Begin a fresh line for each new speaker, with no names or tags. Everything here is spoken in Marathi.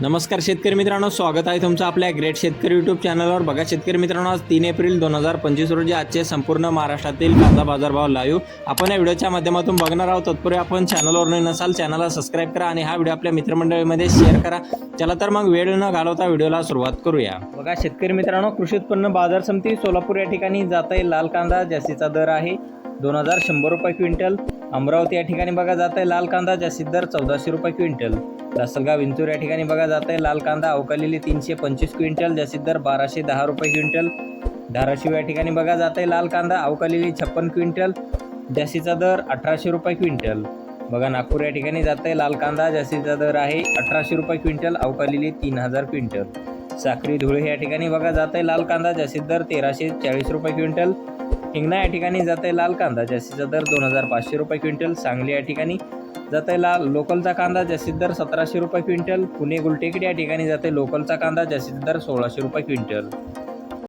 नमस्कार शेतकरी मित्रांनो स्वागत आहे तुमचं आपल्या ग्रेट शेतकरी यूट्यूब चॅनलवर बघा शेतकरी मित्रांनो आज तीन एप्रिल दोन हजार पंचवीस रोजी आजचे संपूर्ण महाराष्ट्रातील कांदा बाजारभाव लाईव्ह आपण या व्हिडिओच्या माध्यमातून बघणार आहोत. तत्पूर्वी आपण चॅनलवर नसाल चॅनलला सबस्क्राईब करा आणि हा व्हिडिओ आपल्या मित्रमंडळीमध्ये शेअर करा. चला तर मग वेळ न घालवता व्हिडिओला सुरुवात करूया. बघा शेतकरी मित्रांनो कृषी उत्पन्न बाजार समिती सोलापूर या ठिकाणी जात आहे लाल कांदा जास्तीचा दर आहे दोन हजार शंभर रुपये क्विंटल. अमरावती या ठिकाणी बघा जात आहे लाल कांदा जास्तीत दर चौदाशे रुपये क्विंटल. लासलगाव विंचूर या ठिकाणी बघा जात आहे लाल कांदा अवकालेली तीनशे पंचवीस क्विंटल जास्तीत दर बाराशे दहा रुपये क्विंटल. धाराशिव या ठिकाणी बघा जात आहे लाल कांदा अवकालेली छप्पन क्विंटल जास्तीचा दर अठराशे रुपये क्विंटल. बघा नागपूर या ठिकाणी जात आहे लाल कांदा जास्तीचा दर आहे अठराशे रुपये क्विंटल अवकालेली तीन हजार क्विंटल. साखरी धुळे या ठिकाणी बघा जात आहे लाल कांदा जास्तीत दर तेराशे चाळीस रुपये क्विंटल. हिंगणा या ठिकाणी जात आहे लाल कांदा जास्तीचा दर दोन हजार पाचशे रुपये क्विंटल सांगली या ठिकाणी जात आहे लाल. लोकलचा कांदा जास्तीत दर सतराशे रुपये क्विंटल. पुणे गुलटेकडी या ठिकाणी जाते लोकलचा कांदा जास्तीत दर सोळाशे रुपये क्विंटल.